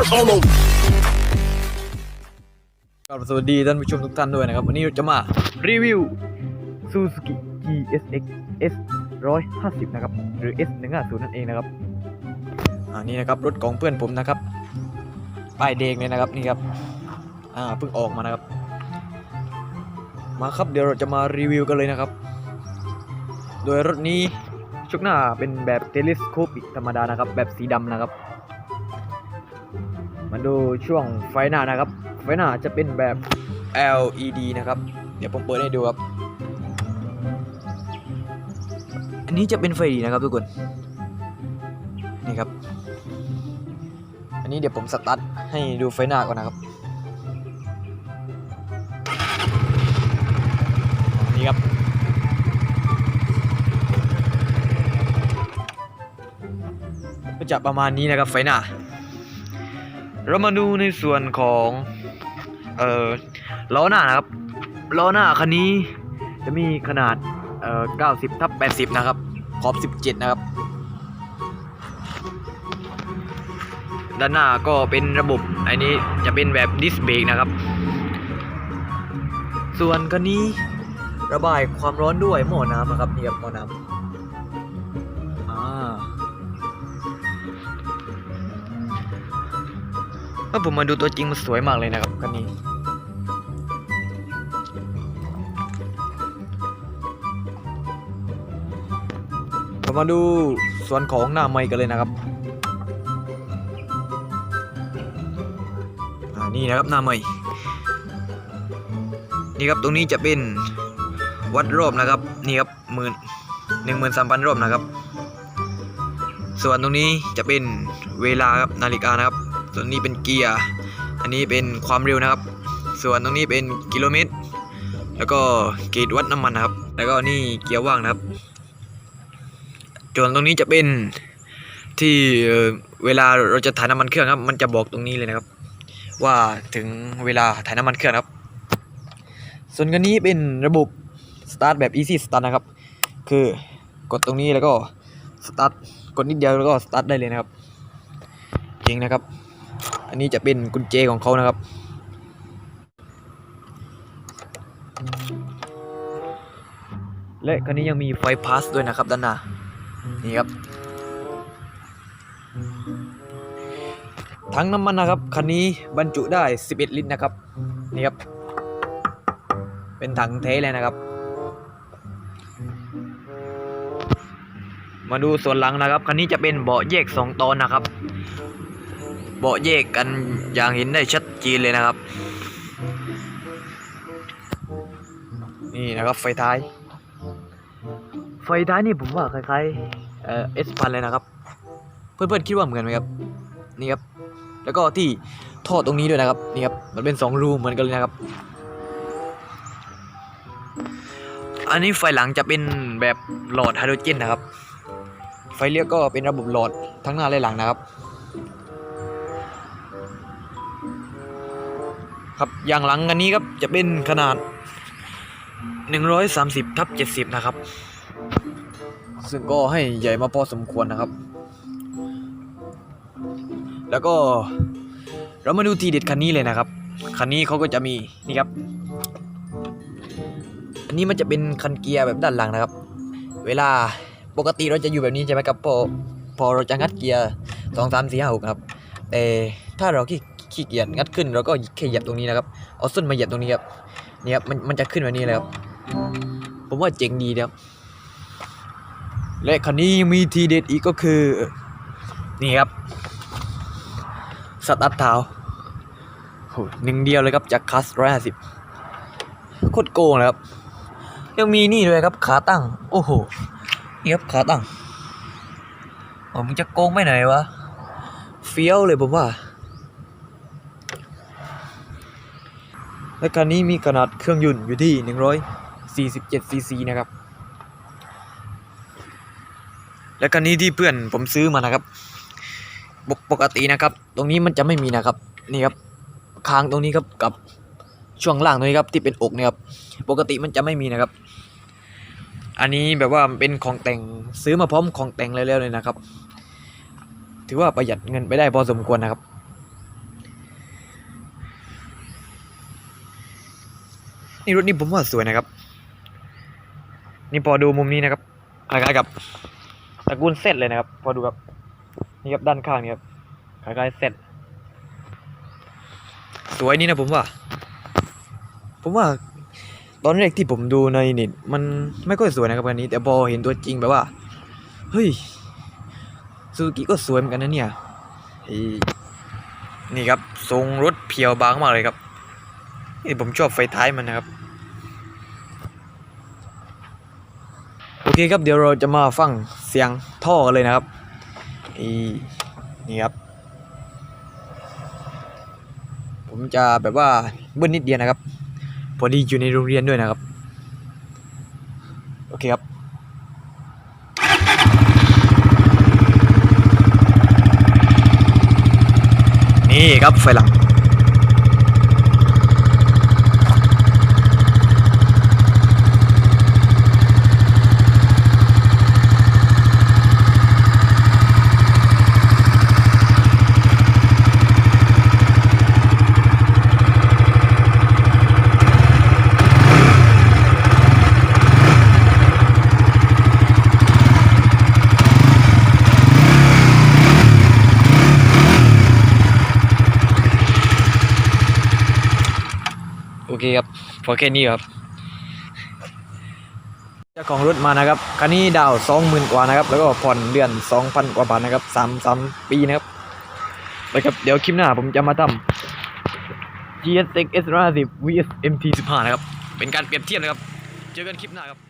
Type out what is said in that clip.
กราบสวัสดีท่านผู้ชมทุกท่านด้วยนะครับ วันนี้เราจะมารีวิว Suzuki GSX S 150 นะครับ หรือ S 1 5 0นั่นเองนะครับอ่านี่นะครับ รถของเพื่อนผมนะครับ ป้ายแดงเลยนะครับนี่ครับอ่าเพิ่งออกมานะครับ มาครับเดี๋ยวเราจะมารีวิวกันเลยนะครับ โดยรถนี้ชุกหน้าเป็นแบบเทเลสโคปิกธรรมดานะครับ แบบสีดำนะครับ มาดูช่วงไฟหน้านะครับ ไฟหน้าจะเป็นแบบ LED นะครับ เดี๋ยวผมเปิดให้ดูครับ อันนี้จะเป็นไฟดีนะครับทุกคน นี่ครับ อันนี้เดี๋ยวผมสตาร์ทให้ดูไฟหน้าก่อนนะครับ นี่ครับ ก็จะประมาณนี้นะครับไฟหน้า เรามาดูในส่วนของ เอ่อล้อหน้านะครับล้อหน้าคันนี้ จะมีขนาดเอ่อ90ทับ80 นะครับ ขอบ 17 นะครับ ด้านหน้าก็เป็นระบบอันนี้จะเป็นแบบดิสเบรกนะครับ ส่วนคันนี้ระบายความร้อนด้วยหม้อน้ำนะครับนี่ครับหม้อน้ำ ถ้าผมมาดูตัวจริงมันสวยมากเลยนะครับคันนี้ เรามาดูส่วนของหน้าไมค์กันเลยนะครับอ่านี่นะครับหน้าไมค์นี่ครับตรงนี้จะเป็นวัดรอบนะครับนี่ครับหมื่นหนึ่งหมื่นสามพันรอบนะครับ ส่วนตรงนี้จะเป็นเวลาครับนาฬิกานะครับ ส่วนนี้เป็นเกียร์อันนี้เป็นความเร็วนะครับ ส่วนตรงนี้เป็นกิโลเมตร แล้วก็เกจวัดน้ำมันนะครับ แล้วก็นี่เกียร์ว่างนะครับส่วนตรงนี้จะเป็นที่เวลาเราจะถ่ายน้ำมันเครื่องครับ มันจะบอกตรงนี้เลยนะครับ ว่าถึงเวลาถ่ายน้ำมันเครื่องครับ ส่วนกันนี้เป็นระบบสตาร์ทแบบ easy start นะครับ คือกดตรงนี้แล้วก็สตาร์ทกดนิดเดียวแล้วก็สตาร์ทได้เลยนะครับเก่งนะครับ อันนี้จะเป็นกุญแจของเขานะครับ และคันนี้ยังมีไฟพาสด้วยนะครับด้านหน้านี่ครับถังน้ำมันนะครับคันนี้บรรจุได้ 11 ลิตรนะครับนี่ครับ เป็นถังเทเลยนะครับ มาดูส่วนหลังนะครับคันนี้จะเป็นเบาะแยก 2 ตอนนะครับ เบาะแยกกันอย่างเห็นได้ชัดเจนเลยนะครับ นี่นะครับไฟท้าย ไฟท้ายนี่ผมว่าคล้ายๆเอ่อเอสพันเลยนะครับ เพื่อนๆคิดว่าเหมือนไหมครับนี่ครับ แล้วก็ที่ท่อตรงนี้ด้วยนะครับนี่ครับมันเป็นสองรูเหมือนกันเลยนะครับ อันนี้ไฟหลังจะเป็นแบบหลอดไฮโดรเจนนะครับ ไฟเลี้ยวก็เป็นระบบหลอดทั้งหน้าและหลังนะครับ ครับอย่างหลังอันนี้ครับจะเป็นขนาด 130ทับ70 นะครับ ซึ่งก็ให้ใหญ่มาพอสมควรนะครับ แล้วก็เรามาดูทีเด็ดคันนี้เลยนะครับ คันนี้เขาก็จะมีนี่ครับ อันนี้มันจะเป็นคันเกียร์แบบด้านหลังนะครับ เวลาปกติเราจะอยู่แบบนี้ใช่ไหมครับพอพอเราจะงัดเกียร์สองสามสี่ห้าหกครับ แต่ถ้าเราขี้ ขี้เกียจงัดขึ้นเราก็แค่หยียบตรงนี้นะครับเอาส้นมาเหยียบตรงนี้ครับนี่ครับมันมันจะขึ้นแบบนี้เลยครับผมว่าเจ๋งดีนะครับและคันนี้ยังมีทีเด็ดอีกก็คือ นี่ครับสตาร์ทเท้าโหหนึ่งเดียวเลยครับจากคัสร้อยห้าสิบโคตรโกงเลยครับ ยังมีนี่ด้วยครับขาตั้ง โอ้โหนี่ครับขาตั้งโอ้มึงจะโกงไม่ไหนวะ เฟี้ยวเลยผมว่า และคันนี้มีขนาดเครื่องยนต์อยู่ที่ 147ซีซีนะครับ และคันนี้ที่เพื่อนผมซื้อมานะครับปกปกตินะครับ ตรงนี้มันจะไม่มีนะครับนี่ครับคางตรงนี้ครับกับช่วงล่างตรงนี้ครับที่เป็นอกนี่ยครับปกติมันจะไม่มีนะครับ อันนี้แบบว่าเป็นของแต่งซื้อมาพร้อมของแต่งแล้วเลยนะครับ ถือว่าประหยัดเงินไปได้พอสมควรนะครับ นี่รถนี่ผมว่าสวยนะครับ นี่พอดูมุมนี้นะครับคล้ายๆกับตระกูลเซตเลยนะครับ พอดูครับนี่ครับด้านข้างนี่ครับคล้ายๆเซตสวยนี่นะผมว่า ผมว่า ตอนแรกที่ผมดูในเน็ตมันไม่ค่อยสวยนะครับคันนี้ แต่พอเห็นตัวจริงแบบว่าเฮ้ยซูซูกิก็สวยเหมือนกันนะเนี่ยนี่ครับทรงรถเพียวบางมากเลยครับ นี่ผมชอบไฟท้ายมันนะครับ โอเคครับเดี๋ยวเราจะมาฟังเสียงท่อกันเลยนะครับอีนี่ครับ ผมจะแบบว่าเบิ้ลนิดเดียวนะครับ พอดีอยู่ในโรงเรียนด้วยนะครับ โอเคครับนี่ครับไฟหลัง เคครับพอแค่นี้ครับเจ้าของรถมานะครับคันนี้ดาวสองหมื่นกว่านะครับ แล้วก็ผ่อนเดือนสองพันกว่าบาทนะครับสามสามปีนะครับไปครับเดี๋ยวคลิปหน้าผมจะมาทำ GSX S 1 5 0 VS MT 15 นะครับ เป็นการเปรียบเทียบนะครับ เจอกันคลิปหน้าครับ